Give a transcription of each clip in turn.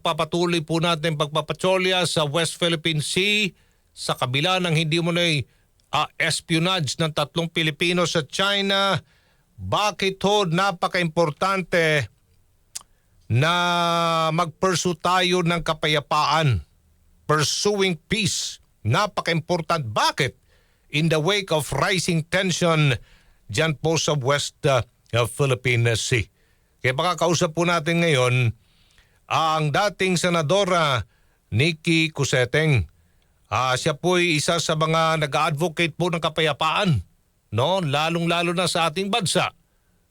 pagpapatuloy po natin pagpapatrolya sa West Philippine Sea sa kabila ng hindi mo na espionage ng tatlong Pilipino sa China. Bakit ho napaka-importante na mag-pursue tayo ng kapayapaan? Pursuing peace. Napaka-important. Bakit? In the wake of rising tension dyan po sa West uh, Philippine Sea. Kaya makakausap po natin ngayon ang dating senadora Nikki Cuseteng. Ah, siya po ay isa sa mga nag-advocate po ng kapayapaan, no? Lalong-lalo na sa ating bansa.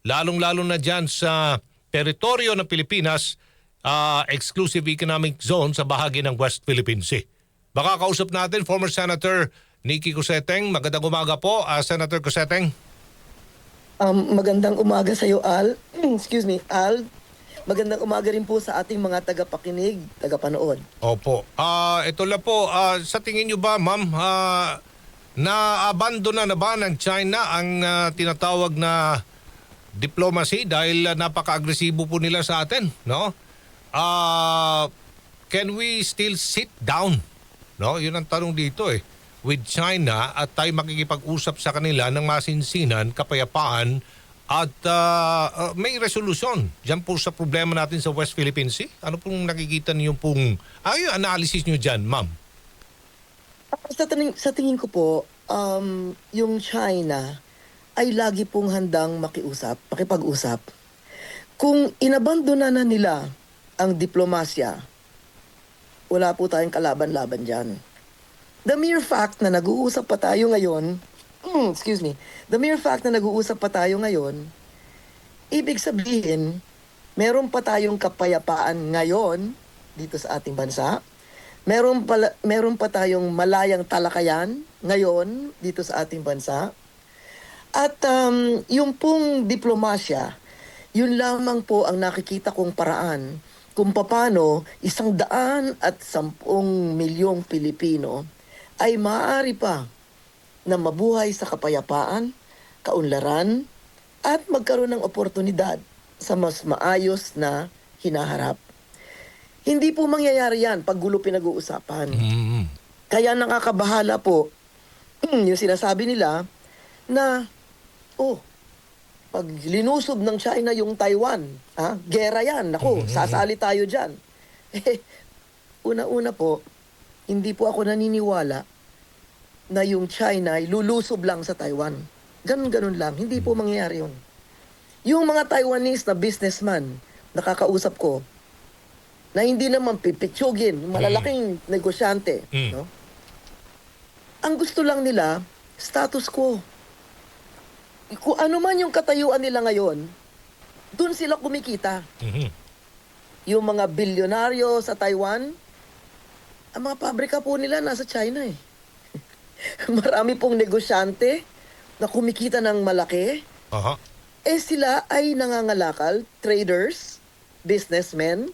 Lalong-lalo na diyan sa teritoryo ng Pilipinas, ah, exclusive economic zone sa bahagi ng West Philippine Sea. Baka kausap natin former Senator Nikki Cuseteng. Magandang umaga po, ah, Senator Cuseteng. Um, magandang umaga sa iyo, Al. Excuse me, Al. Magandang umaga rin po sa ating mga tagapakinig, tagapanood. Opo. Ah, ito lang po, ah, sa tingin niyo ba, ma'am, ah, na-abandona na ba ng China ang ah, tinatawag na diplomacy dahil ah, napaka-agresibo po nila sa atin, no? Ah, can we still sit down? No, 'yun ang tanong dito eh. With China at tayo makikipag-usap sa kanila ng masinsinan, kapayapaan at ah, ah, may resolusyon diyan po sa problema natin sa West Philippine Sea. Ano pong nakikita niyo pong ay analysis niyo diyan, ma'am? Sa tingin, sa tingin ko po, um, yung China ay lagi pong handang makiusap, makipag-usap. Kung inabandona na nila ang diplomasya, wala po tayong kalaban-laban dyan. The mere fact na nag-uusap pa tayo ngayon, mm, excuse me, the mere fact na nag-uusap pa tayo ngayon, ibig sabihin, meron pa tayong kapayapaan ngayon dito sa ating bansa. Meron, pala, meron pa tayong malayang talakayan ngayon dito sa ating bansa. At um, yung pong diplomasya, yun lamang po ang nakikita kong paraan kung paano isang daan at sampung milyong Pilipino ay maaari pa na mabuhay sa kapayapaan, kaunlaran, at magkaroon ng oportunidad sa mas maayos na hinaharap. Hindi po mangyayari yan pag gulo pinag-uusapan. Mm. Kaya nakakabahala po yung sinasabi nila na, oh, pag linusob ng China yung Taiwan, ha, gera yan, naku, sasali tayo dyan. Eh, una-una po, hindi po ako naniniwala na yung China ay lulusob lang sa Taiwan. Ganun-ganun lang, hindi po mangyayari yun. Yung mga Taiwanese na businessman, nakakausap ko, na hindi naman pipitsugin, malalaking negosyante, Mm. no? Ang gusto lang nila, status quo. Kung ano man yung katayuan nila ngayon, dun sila kumikita. Mhm. Yung mga bilyonaryo sa Taiwan, ang mga pabrika po nila nasa China eh. Marami pong negosyante na kumikita ng malaki. Aha. Eh sila ay nangangalakal, traders, businessmen.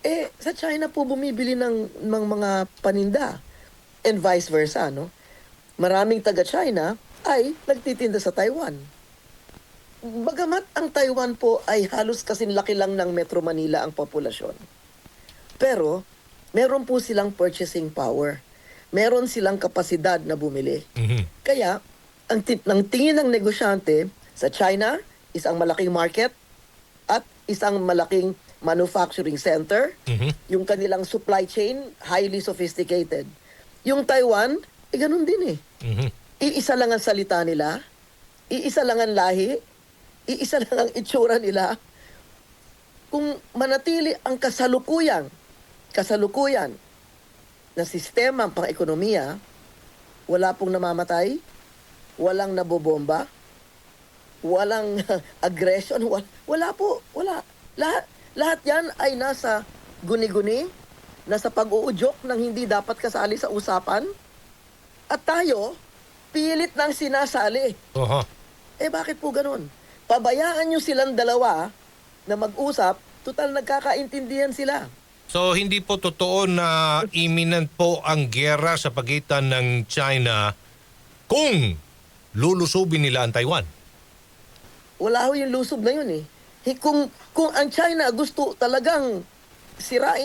Eh sa China po bumibili ng, ng mga paninda and vice versa, no? Maraming taga-China ay nagtitinda sa Taiwan. Bagamat ang Taiwan po ay halos kasing laki lang ng Metro Manila ang populasyon. Pero meron po silang purchasing power. Meron silang kapasidad na bumili. Mhm. Kaya, ang ti- ng tingin ng negosyante sa China, isang malaking market at isang malaking manufacturing center. Mhm. Yung kanilang supply chain, highly sophisticated. Yung Taiwan, eh ganun din eh. Mhm. Iisa lang ang salita nila, iisa lang ang lahi, iisa lang ang itsura nila. Kung manatili ang kasalukuyang, kasalukuyan na sistema pang ekonomiya, wala pong namamatay, walang nabobomba, walang aggression, wala, wala po, wala. Lahat, lahat yan ay nasa guni-guni, nasa pag-uudyok ng hindi dapat kasali sa usapan. At tayo, pilit nang sinasali. Aha. Eh bakit po ganun? Pabayaan nyo silang dalawa na mag-usap, total nagkakaintindihan sila. So hindi po totoo na imminent po ang gyera sa pagitan ng China kung lulusubin nila ang Taiwan. Wala ho yung lusob na yun. Eh, Kung, kung ang China gusto talagang sirain